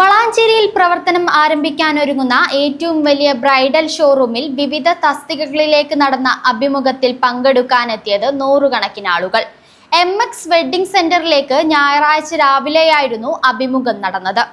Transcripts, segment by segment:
വളാഞ്ചേരിയിൽ പ്രവർത്തനം ആരംഭിക്കാനൊരുങ്ങുന്ന ഏറ്റവും വലിയ ബ്രൈഡൽ ഷോറൂമിൽ വിവിധ തസ്തികകളിലേക്ക് നടന്ന അഭിമുഖത്തിൽ പങ്കെടുക്കാനെത്തിയത് നൂറുകണക്കിന് ആളുകൾ. എം എക്സ് വെഡ്ഡിംഗ് സെന്ററിലേക്ക് ഞായറാഴ്ച രാവിലെയായിരുന്നു അഭിമുഖം നടന്നത്.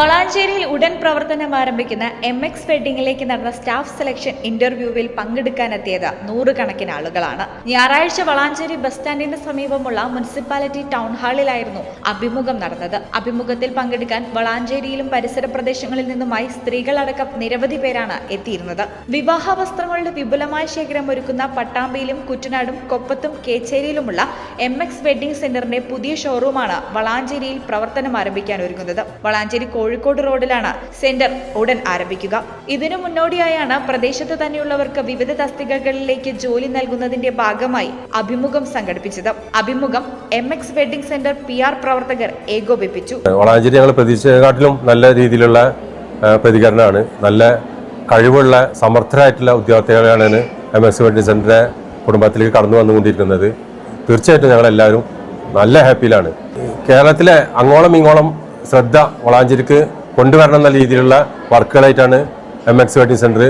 വളാഞ്ചേരിയിൽ ഉടൻ പ്രവർത്തനം ആരംഭിക്കുന്ന എം എക്സ് വെഡിങ്ങിലേക്ക് നടന്ന സ്റ്റാഫ് സെലക്ഷൻ ഇന്റർവ്യൂവിൽ പങ്കെടുക്കാനെത്തിയത് നൂറുകണക്കിന് ആളുകളാണ്. ഞായറാഴ്ച വളാഞ്ചേരി ബസ് സ്റ്റാൻഡിന് സമീപമുള്ള മുനിസിപ്പാലിറ്റി ടൗൺ ഹാളിലായിരുന്നു അഭിമുഖം നടന്നത്. അഭിമുഖത്തിൽ പങ്കെടുക്കാൻ വളാഞ്ചേരിയിലും പരിസര പ്രദേശങ്ങളിൽ നിന്നുമായി സ്ത്രീകളടക്കം നിരവധി പേരാണ് എത്തിയിരുന്നത്. വിവാഹ വസ്ത്രങ്ങളുടെ വിപുലമായ ശേഖരം ഒരുക്കുന്ന പട്ടാമ്പിയിലും കുറ്റനാടും കൊപ്പത്തും കേച്ചേരിയിലുമുള്ള എം എക്സ് വെഡിംഗ് സെന്ററിന്റെ പുതിയ ഷോറൂമാണ് വളാഞ്ചേരിയിൽ പ്രവർത്തനം ആരംഭിക്കാൻ ഒരുങ്ങുന്നത്. വളാഞ്ചേരി കോഴിക്കോട് റോഡിലാണ് സെന്റർ ഉടൻ ആരംഭിക്കുക. ഇതിനു മുന്നോടിയായാണ് പ്രദേശത്ത് തന്നെയുള്ളവർക്ക് വിവിധ തസ്തികകളിലേക്ക് ജോലി നൽകുന്നതിന്റെ ഭാഗമായി അഭിമുഖം സംഘടിപ്പിച്ചത്. അഭിമുഖം M X wedding centre P R പ്രവർത്തകർ ഏകോപിപ്പിച്ചു. വളാഞ്ചേരി നല്ല രീതിയിലുള്ള പ്രതികരണമാണ്. നല്ല കഴിവുള്ള സമർത്ഥരായിട്ടുള്ള ഉദ്യോഗാർത്ഥികളാണ് എം എസ് വെഡിംഗ് സെന്ററെ കുടുംബത്തിലേക്ക് കടന്നു വന്നുകൊണ്ടിരിക്കുന്നത്. തീർച്ചയായിട്ടും ഞങ്ങളെല്ലാവരും നല്ല ഹാപ്പിയിലാണ്. കേരളത്തിലെ അങ്ങോളം ഇങ്ങോളം ശ്രദ്ധ വളാഞ്ചേരിക്ക് കൊണ്ടുവരണം എന്ന രീതിയിലുള്ള വർക്കുകളായിട്ടാണ് എം എക്സ് വെഡിങ് സെന്റർ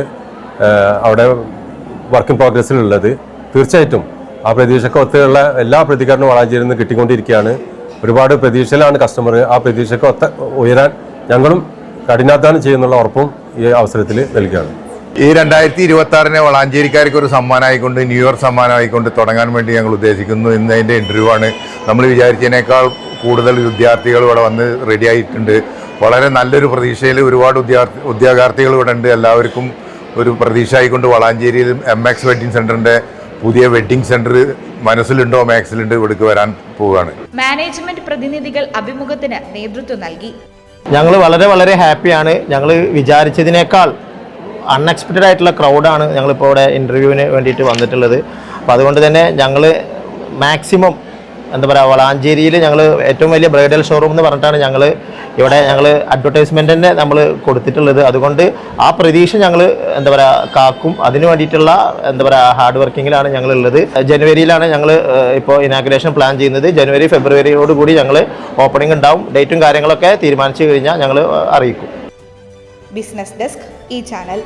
അവിടെ വർക്ക് ഇൻ പ്രോഗ്രസ്സിലുള്ളത് തീർച്ചയായിട്ടും ആ പ്രതീക്ഷയ്ക്ക് ഒത്തുള്ള എല്ലാ പ്രതികരണവും വളാഞ്ചേരിയിൽ നിന്ന് കിട്ടിക്കൊണ്ടിരിക്കുകയാണ്. ഒരുപാട് പ്രതീക്ഷയിലാണ് കസ്റ്റമർ ആ പ്രതീക്ഷയ്ക്ക് ഒത്ത ഉയരാൻ ഞങ്ങളും കഠിനാധ്വാനം ചെയ്യുന്നുള്ള ഉറപ്പും ഈ അവസരത്തിൽ നൽകുകയാണ്. ഈ രണ്ടായിരത്തി ഇരുപത്തി ആറിനെ വളാഞ്ചേരിക്കാർക്ക് ഒരു സമ്മാനമായിക്കൊണ്ട് ന്യൂ ഇയർ സമ്മാനമായിക്കൊണ്ട് തുടങ്ങാൻ വേണ്ടി ഞങ്ങൾ ഉദ്ദേശിക്കുന്നു ഇന്ന് അതിന്റെ ഇന്റർവ്യൂ ആണ്. നമ്മൾ വിചാരിച്ചതിനേക്കാൾ കൂടുതൽ വിദ്യാർത്ഥികൾ ഇവിടെ വന്ന് റെഡിയായിട്ടുണ്ട് വളരെ നല്ലൊരു പ്രതീക്ഷയിൽ ഒരുപാട് ഉദ്യോഗാർത്ഥി ഉദ്യോഗാർത്ഥികൾ ഇവിടെ ഉണ്ട്. എല്ലാവർക്കും ഒരു പ്രതീക്ഷ ആയിക്കൊണ്ട് വളാഞ്ചേരിയിൽ എം എക്സ് വെഡ്ഡിംഗ് സെന്ററിന്റെ പുതിയ വെഡ്ഡിംഗ് സെന്റർ മനസ്സിലുണ്ടോ? മാക്സിലുണ്ട് ഇവിടേക്ക് വരാൻ പോവുകയാണ്. മാനേജ്മെന്റ് പ്രതിനിധികൾ അഭിമുഖത്തിന് നേതൃത്വം നൽകി. ഞങ്ങൾ വളരെ വളരെ ഹാപ്പിയാണ്. ഞങ്ങൾ വിചാരിച്ചതിനേക്കാൾ അൺഎക്സ്പെക്റ്റഡ് ആയിട്ടുള്ള ക്രൗഡാണ് ഞങ്ങളിപ്പോൾ ഇവിടെ ഇന്റർവ്യൂവിന് വേണ്ടിയിട്ട് വന്നിട്ടുള്ളത്. അപ്പോൾ അതുകൊണ്ട് തന്നെ ഞങ്ങൾ മാക്സിമം എന്താ പറയുക വളാഞ്ചേരിയിൽ ഞങ്ങൾ ഏറ്റവും വലിയ ബ്രൈഡൽ ഷോറൂം എന്ന് പറഞ്ഞിട്ടാണ് ഞങ്ങൾ ഇവിടെ ഞങ്ങൾ അഡ്വർടൈസ്മെന്റ് തന്നെ നമ്മൾ കൊടുത്തിട്ടുള്ളത്. അതുകൊണ്ട് ആ പ്രതീക്ഷ ഞങ്ങൾ എന്താ പറയുക കാക്കും. അതിന് വേണ്ടിയിട്ടുള്ള എന്താ പറയുക ഹാർഡ് വർക്കിങ്ങിലാണ് ഞങ്ങൾ ഉള്ളത് ജനുവരിയിലാണ് ഞങ്ങൾ ഇപ്പോൾ ഇനാഗ്രേഷൻ പ്ലാൻ ചെയ്യുന്നത്. ജനുവരി ഫെബ്രുവരിയോട് കൂടി ഞങ്ങൾ ഓപ്പണിംഗ് ഉണ്ടാവും. ഡേറ്റും കാര്യങ്ങളൊക്കെ തീരുമാനിച്ചു കഴിഞ്ഞാൽ ഞങ്ങൾ അറിയിക്കും. ബിസിനസ് ഡെസ്ക് ഈ ചാനൽ